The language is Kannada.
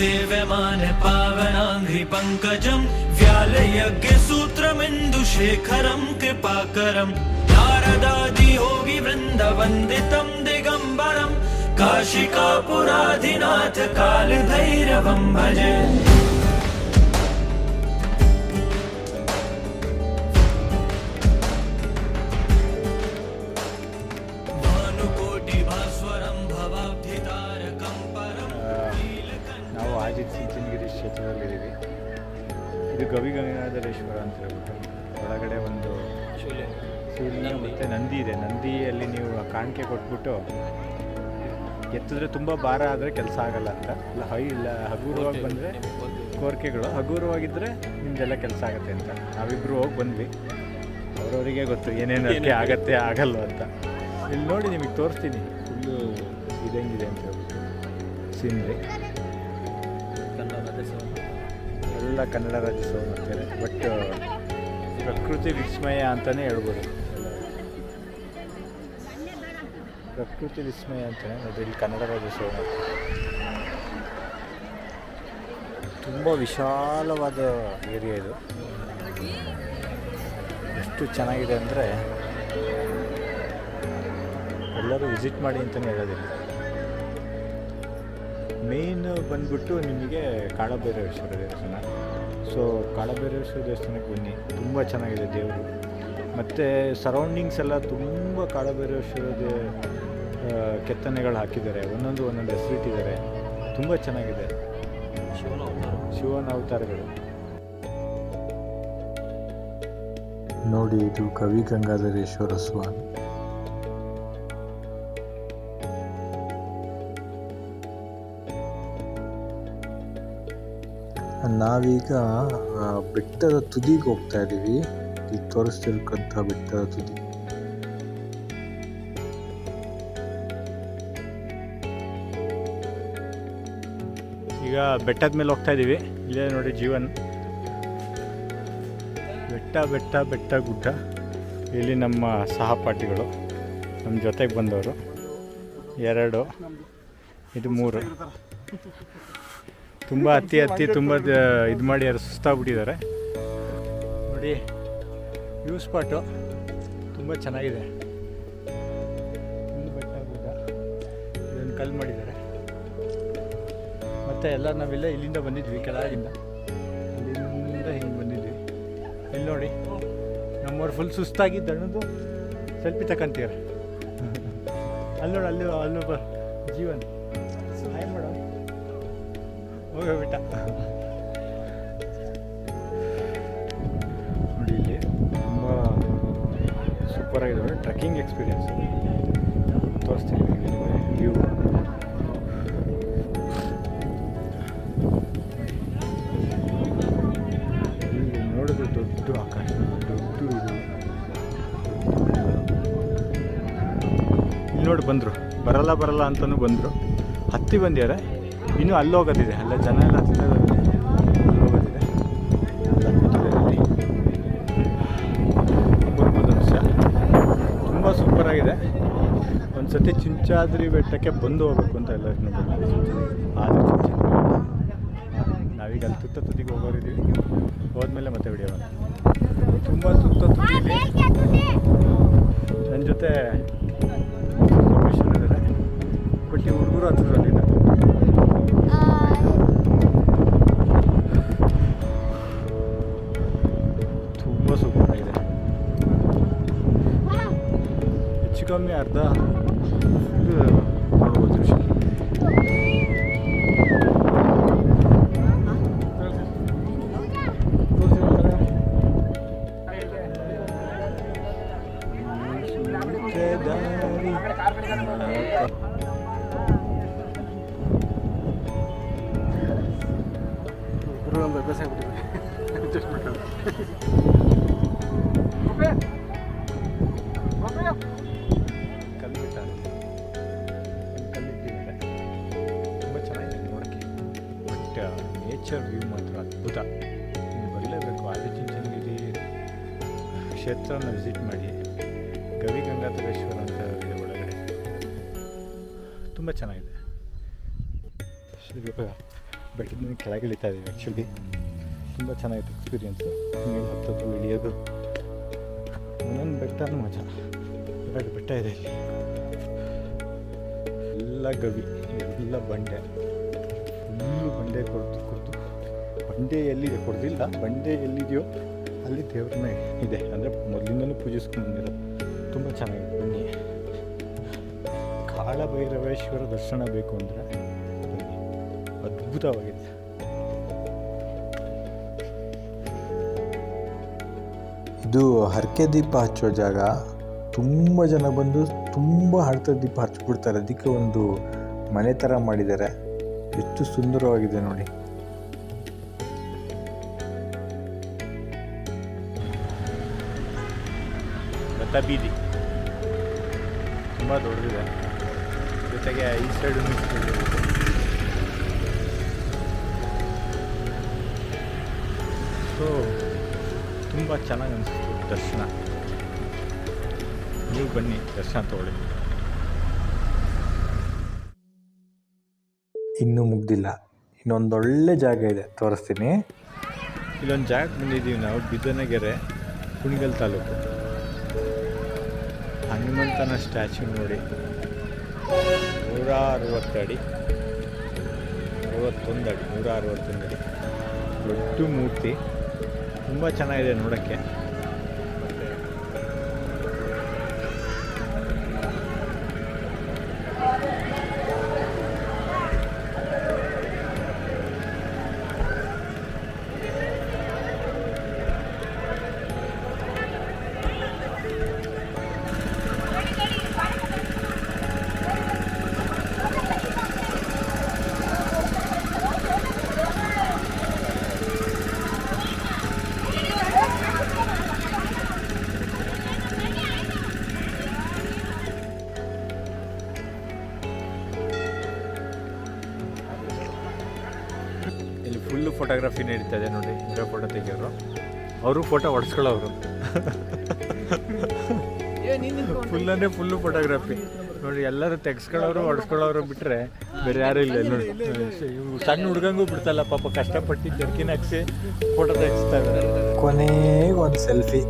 सेव्यमान पावनाङ्घ्रि पङ्कजं व्यालयज्ञसूत्रमिन्दुशेखरं कृपाकरम्। नारदादियोगिवृन्द वन्दितं दिगम्बरम् काशिकापुराधिनाथ कालभैरवं भजे। भानुकोटिभास्वरम् भवाब्धितारकम्। ಸಿಂಚನಗಿರಿ ಕ್ಷೇತ್ರದಲ್ಲಿದ್ದೀವಿ. ಇದು ಗವಿಗಂಗಾಧರೇಶ್ವರ ಅಂತ ಹೇಳ್ಬಿಟ್ಟು ಒಳಗಡೆ ಒಂದು ಶಿವಲಿಂಗ ಮತ್ತು ನಂದಿ ಇದೆ. ನಂದಿಯಲ್ಲಿ ನೀವು ಆ ಕಾಣಿಕೆ ಕೊಟ್ಬಿಟ್ಟು ಎತ್ತಿದ್ರೆ ತುಂಬ ಭಾರ ಆದರೆ ಕೆಲಸ ಆಗಲ್ಲ ಅಂತ. ಇಲ್ಲ ಹೈ ಇಲ್ಲ ಹಗುರವಾಗಿ ಬಂದರೆ ಕೋರಿಕೆಗಳು. ಹಗುರವಾಗಿದ್ದರೆ ನಿಮ್ದೆಲ್ಲ ಕೆಲಸ ಆಗುತ್ತೆ ಅಂತ. ನಾವಿಬ್ಬರು ಹೋಗಿ ಬಂದ್ವಿ. ಅವ್ರವರಿಗೆ ಗೊತ್ತು ಏನೇನು ಅದಕ್ಕೆ ಆಗತ್ತೆ ಆಗಲ್ಲ ಅಂತ. ಇಲ್ಲಿ ನೋಡಿ ನಿಮಗೆ ತೋರಿಸ್ತೀನಿ. ಫುಲ್ಲು ಇದಂಗಿದೆ ಅಂತ ಹೇಳ್ಬಿಟ್ಟು. ಸೀನ್ರಿ. ಎಲ್ಲ ಕನ್ನಡ ರಾಜ್ಯೋತ್ಸವ ಮಾಡ್ತಾರೆ ಬಟ್ ಪ್ರಕೃತಿ ವಿಸ್ಮಯ ಅಂತಲೇ ಹೇಳ್ಬೋದು. ಪ್ರಕೃತಿ ವಿಸ್ಮಯ ಅಂತಲೇ ನೋಡಿ ಇಲ್ಲಿ ಕನ್ನಡ ರಾಜ್ಯೋತ್ಸವ ಮಾಡ್ತಾರೆ ತುಂಬ ವಿಶಾಲವಾದ ಏರಿಯಾ ಇದು. ಎಷ್ಟು ಚೆನ್ನಾಗಿದೆ ಅಂದರೆ ಎಲ್ಲರೂ ವಿಸಿಟ್ ಮಾಡಿ ಅಂತಲೇ ಹೇಳೋದಿಲ್ಲ. ಮೇನ್ ಬಂದ್ಬಿಟ್ಟು ನಿಮಗೆ ಕಾಳಭೈರವೇಶ್ವರ ದೇವಸ್ಥಾನ. ಸೊ ಕಾಳಭೈರವೇಶ್ವರ ದೇವಸ್ಥಾನಕ್ಕೆ ಬನ್ನಿ. ತುಂಬ ಚೆನ್ನಾಗಿದೆ ದೇವರು. ಮತ್ತು ಸರೌಂಡಿಂಗ್ಸ್ ಎಲ್ಲ ತುಂಬ ಕಾಳಭೈರವೇಶ್ವರ ದೇ ಕೆತ್ತನೆಗಳು ಹಾಕಿದ್ದಾರೆ. ಒಂದೊಂದು ಒಂದೊಂದು ಹೆಸರಿಟ್ಟಿದ್ದಾರೆ ತುಂಬ ಚೆನ್ನಾಗಿದೆ. ಶಿವನ ಅವತಾರಗಳು. ನೋಡಿ ಇದು ಕವಿ ಗಂಗಾಧರೇಶ್ವರ ಸ್ವಾಮಿ. ನಾವೀಗ ಬೆಟ್ಟದ ತುದಿಗೆ ಹೋಗ್ತಾ ಇದ್ದೀವಿ ಇಲ್ಲಿ ತೋರಿಸ್ತಿರ್ಕಂಥ ಬೆಟ್ಟದ ತುದಿ. ಈಗ ಬೆಟ್ಟದ ಮೇಲೆ ಹೋಗ್ತಾ ಇದ್ದೀವಿ ಇಲ್ಲೇ ನೋಡಿ ಜೀವನ್. ಬೆಟ್ಟ ಬೆಟ್ಟ ಬೆಟ್ಟ, ಗುಡ್ಡ. ಇಲ್ಲಿ ನಮ್ಮ ಸಹಪಾಠಿಗಳು. ನಮ್ಮ ಜೊತೆಗೆ ಬಂದವರು. ಎರಡು, ಇದು ಮೂರು. ತುಂಬ ಹತ್ತಿ ಹತ್ತಿ ತುಂಬ ಇದು ಮಾಡಿ ಯಾರು ಸುಸ್ತಾಗ್ಬಿಟ್ಟಿದ್ದಾರೆ. ನೋಡಿ ವ್ಯೂ ಸ್ಪಾಟು ತುಂಬ ಚೆನ್ನಾಗಿದೆ. ಬೆಟ್ಟ ಗುಡ್ಡ ಇದನ್ನು ಕಲ್ಲು ಮಾಡಿದ್ದಾರೆ. ಮತ್ತು ಎಲ್ಲ ನಾವೆಲ್ಲ ಇಲ್ಲಿಂದ ಬಂದಿದ್ವಿ, ಕೆಳಗಿಂದ. ಇಲ್ಲಿಂದ ಹಿಂಗೆ ಬಂದಿದ್ವಿ. ಇಲ್ಲಿ ನೋಡಿ, ನಮ್ಮವ್ರು ಫುಲ್ ಸುಸ್ತಾಗಿ ದಣ್ಣದು ಸೆಲ್ಫಿ ತಗೊಂತೀರ ಅಲ್ಲಿ ನೋಡಿ, ಅಲ್ಲಿ ಅಲ್ಲೊಬ್ಬ ಜೀವನ್. ಹಾಯ್ ಮೇಡಮ್ ಹೋಗ್ಬಿಟ್ಟ. ನೋಡಿ ಇಲ್ಲಿ ತುಂಬ ಸೂಪರ್ ಆಗಿದೆ ಟ್ರೆಕ್ಕಿಂಗ್ ಎಕ್ಸ್ಪೀರಿಯನ್ಸ್ ತೋರಿಸ್ತೀನಿ ವ್ಯೂ ದೊಡ್ಡ ನೋಡಿ ಬಂದರು. ಬರಲ್ಲ ಬರಲ್ಲ ಅಂತಲೂ ಬಂದರು. ಹತ್ತಿ ಬಂದ್ಯಾರೆ ಇನ್ನೂ ಅಲ್ಲಿ ಹೋಗೋದಿದೆ. ಅಲ್ಲ, ಜನ ಎಲ್ಲ ಹೋಗೋದಿದೆ. ಅಲ್ಲಿ. ತುಂಬ ಸೂಪರಾಗಿದೆ ಒಂದು ಸತಿ ಚಿಂಚಾದ್ರಿ ಬೆಟ್ಟಕ್ಕೆ ಬಂದು ಹೋಗ್ಬೇಕು ಅಂತ ಎಲ್ಲ ಆದರೆ ನಾವೀಗ ಅಲ್ಲಿ ತುತ್ತ ತುದಿಗೆ ಹೋಗೋರಿದ್ದೀವಿ. ಹೋದ್ಮೇಲೆ ಮತ್ತೆ ವಿಡಿಯೋ ತುಂಬ ತುತ್ತ ನನ್ನ ಜೊತೆ ಈ ಹುಡುಗರು ಹತ್ರದಲ್ಲಿಲ್ಲ Tom nerede? Gracias. Nature view ಮಾತ್ರ ಅದ್ಭುತ. ನೀವು ಬರಲೇಬೇಕು ಆದಿಚುಂಚನಗಿರಿ ಕ್ಷೇತ್ರನ ವಿಸಿಟ್ ಮಾಡಿ. ಗವಿ ಗಂಗಾಧರೇಶ್ವರ ಅಂತ ಇದೆ ಒಳಗಡೆ. ತುಂಬ ಚೆನ್ನಾಗಿದೆ. ಬೆಟ್ಟದ ಬೆಟ್ಟದಿಂದ ಕೆಳಗೆ ಇಳಿತಾ ಇದ್ದೀವಿ ಆ್ಯಕ್ಚುಲಿ ತುಂಬ ಚೆನ್ನಾಗಿತ್ತು ಎಕ್ಸ್ಪೀರಿಯೆನ್ಸು ಮೇಲೆ ಹತ್ತೋದು, ಇಳಿಯೋದು. ಒಂದೊಂದು ಬೆಟ್ಟನೂ ಮಜಾ. ಎರಡು ಬೆಟ್ಟ ಇದೆ ಇಲ್ಲಿ. ಎಲ್ಲ ಗವಿ, ಎಲ್ಲ ಬಂಡೆ. ಫುಲ್ಲು ಬಂಡೆ ಕೊಡ್ತು. ಬಂಡೆ ಎಲ್ಲಿದೆ ಕೊಡೋದಿಲ್ಲ ಬಂಡೆ ಎಲ್ಲಿದೆಯೋ ಅಲ್ಲಿ ದೇವ್ರನ್ನ ಇದೆ. ಅಂದರೆ ಮೊದಲಿಂದಲೂ ಪೂಜಿಸ್ಕೊಂಡು ಬಂದಿರೋ ತುಂಬ ಚೆನ್ನಾಗಿದೆ. ಬನ್ನಿ. ಕಾಳಭೈರವೇಶ್ವರ ದರ್ಶನ ಬೇಕು ಅಂದರೆ ಬನ್ನಿ. ಅದ್ಭುತವಾಗಿದೆ. ಇದು ಹರಕೆ ದೀಪ ಹಚ್ಚೋ ಜಾಗ. ತುಂಬ ಜನ ಬಂದು ತುಂಬ ಹಳತ ದೀಪ ಹಚ್ಚಿಬಿಡ್ತಾರೆ ಅದಕ್ಕೆ ಒಂದು ಮನೆ ಥರ ಮಾಡಿದ್ದಾರೆ. ಎಷ್ಟು ಸುಂದರವಾಗಿದೆ ನೋಡಿ. ರಥ ಬೀದಿ ತುಂಬ ದೊಡ್ಡದಿದೆ. ಜೊತೆಗೆ ಈ ಸೈಡು ಸೊ ತುಂಬ ಚೆನ್ನಾಗಿ ಅನಿಸ್ತು ದರ್ಶನ. ನೀವು ಬನ್ನಿ ದರ್ಶನ ತಗೊಳ್ಳಿ. ಇನ್ನೂ ಮುಗ್ದಿಲ್ಲ. ಇನ್ನೊಂದೊಳ್ಳೆ ಜಾಗ ಇದೆ. ತೋರಿಸ್ತೀನಿ. ಇಲ್ಲೊಂದು ಜಾಗಕ್ಕೆ ಬಂದಿದ್ದೀವಿ ನಾವು. ಬಿದ್ದನಗೆರೆ ಕುಣಿಗಲ್ ತಾಲೂಕು. ಹನುಮಂತನ ಸ್ಟ್ಯಾಚ್ಯೂ ನೋಡಿ. ನೂರ ಅರವತ್ತು ಅಡಿ ಅರವತ್ತೊಂದು ಅಡಿ ನೂರ ಅರವತ್ತೊಂದು ಅಡಿ ದೊಡ್ಡ ಮೂರ್ತಿ. ತುಂಬ ಚೆನ್ನಾಗಿದೆ ನೋಡೋಕ್ಕೆ. ಫುಲ್ಲು ಫೋಟೋಗ್ರಫಿ ನಡೀತಾ ಇದೆ ನೋಡಿ ಇವರೇ ಫೋಟೋ ತೆಗಿಯೋರು. ಅವರು ಫೋಟೋ ಹೊಡ್ಸ್ಕೊಳ್ಳೋರು ಫುಲ್ ಅಂದರೆ ಫುಲ್ಲು ಫೋಟೋಗ್ರಫಿ ನೋಡಿ ಎಲ್ಲರೂ ತೆಗ್ಸ್ಕೊಳ್ಳೋರು ಹೊಡ್ಸ್ಕೊಳ್ಳೋರು ಬಿಟ್ಟರೆ ಬೇರೆ ಯಾರು ಇಲ್ಲ ನೋಡಿ. ಸಣ್ಣ ಹುಡುಗಂಗೂ ಬಿಡ್ತಲ್ಲ ಪಾಪ ಕಷ್ಟಪಟ್ಟು ಜರ್ಕಿನ ಹಾಕ್ಸಿ ಫೋಟೋ ತೆಗಿಸ್ತಾ ಇದ್ದಾರೆ ಕೊನೆಗೆ ಒಂದು ಸೆಲ್ಫಿ